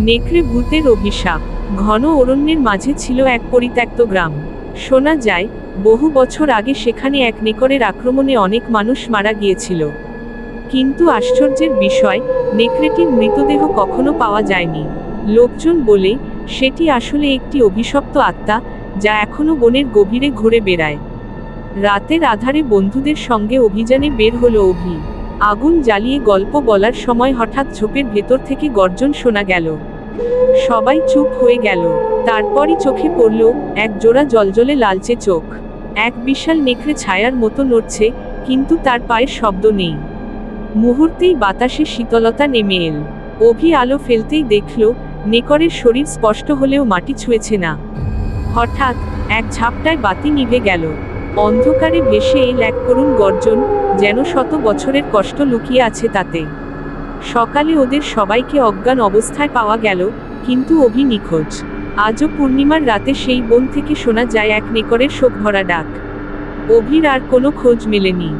নেকড়ে ভূতের অভিশাপ। ঘন অরণ্যের মাঝে ছিল এক পরিত্যক্ত গ্রাম। শোনা যায়, বহু বছর আগে সেখানে এক নেকড়ের আক্রমণে অনেক মানুষ মারা গিয়েছিল। কিন্তু আশ্চর্যের বিষয়, নেকড়েটির মৃতদেহ কখনো পাওয়া যায়নি। লোকজন বলে, সেটি আসলে একটি অভিশপ্ত আত্মা, যা এখনও বনের গভীরে ঘুরে বেড়ায়। রাতের আধারে বন্ধুদের সঙ্গে অভিযানে বের হলো অভি। আগুন জ্বালিয়ে গল্প বলার সময় হঠাৎ ঝোপের ভেতর থেকে গর্জন শোনা গেল। সবাই চুপ হয়ে গেল। তারপরই চোখে পড়ল এক জোড়া জলজলে লালচে চোখ। এক বিশাল নেকড়ে ছায়ার মতো নড়ছে, কিন্তু তার পায়ের শব্দ নেই। মুহূর্তেই বাতাসে শীতলতা নেমে এল। অভি আলো ফেলতেই দেখল, নেকড়ের শরীর স্পষ্ট হলেও মাটি ছুঁয়েছে না। হঠাৎ এক ঝাপটায় বাতি নিভে গেল। অন্ধকারে ভেসে এই ল্যাক করুণ গর্জন যেন শত বছরের কষ্ট লুকিয়ে আছে তাতে। সকালে ওদের সবাইকে অজ্ঞান অবস্থায় পাওয়া গেল, কিন্তু অভি নিখোঁজ। আজও পূর্ণিমার রাতে সেই বন থেকে শোনা যায় এক নেকরের শোক ভরা ডাক। অভির আর কোনো খোঁজ মেলেনি।